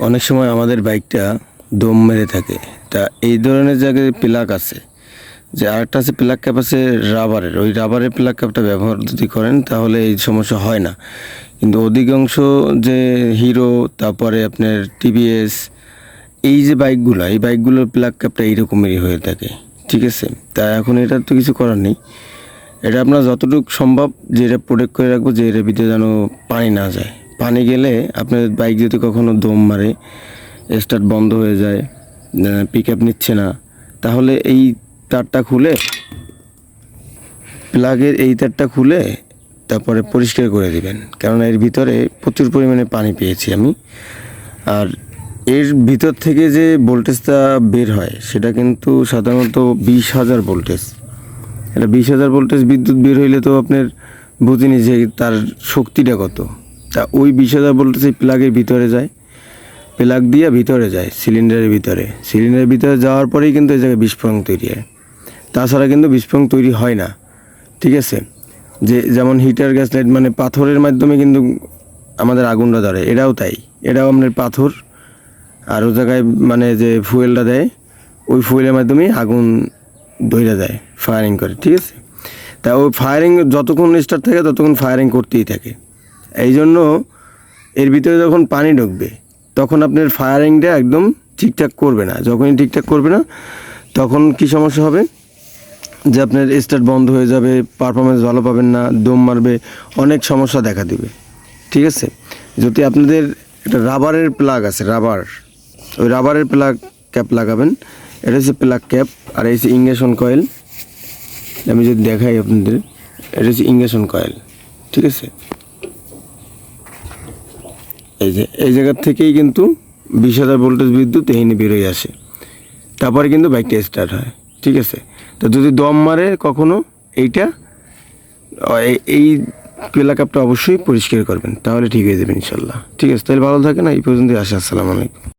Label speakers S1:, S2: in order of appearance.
S1: অনেক সময় আমাদের বাইকটা দম মেরে থাকে। তা এই ধরনের জায়গায় প্লাগ আছে। যে আরেকটা আছে প্লাগ ক্যাপ আছে রাবারের ওই রাবারের প্লাগ ক্যাপটা ব্যবহার যদি করেন তাহলে এই সমস্যা হয় না। কিন্তু অধিকাংশ যে হিরো তারপরে আপনার টিভিএস এই যে বাইকগুলো, এই বাইকগুলোর প্লাগ ক্যাপটা এইরকমেরই হয়ে থাকে। ঠিক আছে? তা এখন এটার তো কিছু করার নেই। এটা আপনার যতটুকু সম্ভব যে এটা প্রোটেক্ট করে রাখব যে এর ভিতরে যেন পানি না যায়। পানি গেলে আপনার বাইক যদি কখনো দম মারে স্টার্ট বন্ধ হয়ে যায় পিক আপ নিচ্ছে না, তাহলে এই তারটা খুলে প্লাগের এই তারটা খুলে তারপরে পরিষ্কার করে দিবেন। কারণ এর ভিতরে প্রচুর পরিমাণে পানি পেয়েছি আমি। আর এর ভিতর থেকে যে ভোল্টেজটা বের হয়, সেটা কিন্তু সাধারণত বিশ হাজার ভোল্টেজ এটা বিশ হাজার ভোল্টেজ বিদ্যুৎ বের হইলে তো আপনার বুঝিনি যে তার শক্তিটা কত। তা ওই বিশ হাজার ভোল্টেজ এই প্লাগের ভিতরে যায়। প্লাগ দিয়ে ভিতরে যায় সিলিন্ডারের ভিতরে। সিলিন্ডারের ভিতরে যাওয়ার পরেই কিন্তু এই জায়গায় বিস্ফোরণ তৈরি হয়। তাছাড়া কিন্তু বিস্ফোরণ তৈরি হয় না। ঠিক আছে? যে, যেমন হিটার গ্যাস লাইট মানে পাথরের মাধ্যমে কিন্তু আমাদের আগুনটা ধরে। এটাও তাই। এটাও আপনার পাথর আর ও জায়গায় মানে যে ফুয়েলটা দেয়, ওই ফুয়েলের মাধ্যমে আগুন ধরে দেয় ফায়ারিং করে। ঠিক আছে? তা ওই ফায়ারিং যতক্ষণ স্টার্ট থাকে, ততক্ষণ ফায়ারিং করতেই থাকে। এই জন্য এর ভিতরে যখন পানি ঢুকবে, তখন আপনার ফায়ারিংটা একদম ঠিকঠাক করবে না। যখনই ঠিকঠাক করবে না, তখন কি সমস্যা হবে? যে আপনার স্টার্ট বন্ধ হয়ে যাবে পারফরমেন্স ভালো পাবেন না, দম মারবে, অনেক সমস্যা দেখা দিবে। ঠিক আছে? যদি আপনাদের একটা রাবারের প্লাগ আছে রাবার ওই রাবারের প্লাগ ক্যাপ লাগাবেন। এটা হচ্ছে প্লাগ ক্যাপ আর এই হচ্ছে ইংগেশন কয়েল আমি যদি দেখাই আপনাদের, এটা হচ্ছে ইংগেশন কয়েল ঠিক আছে? এই যে, এই জায়গার থেকেই কিন্তু বিশ হাজার ভোল্টেজ বিদ্যুৎ এখানে বেরোয় আসে। তারপরে কিন্তু বাইকটা স্টার্ট হয়, ঠিক আছে? তো যদি দম মারে কখনো, এইটা এই- এই পেলা কাপটা অবশ্যই পরিষ্কার করবেন, তাহলে ঠিক হয়ে যাবে ইনশাল্লাহ। ঠিক আছে, তাহলে ভালো থাকেন, এই পর্যন্তই আসে, আসসালামু আলাইকুম।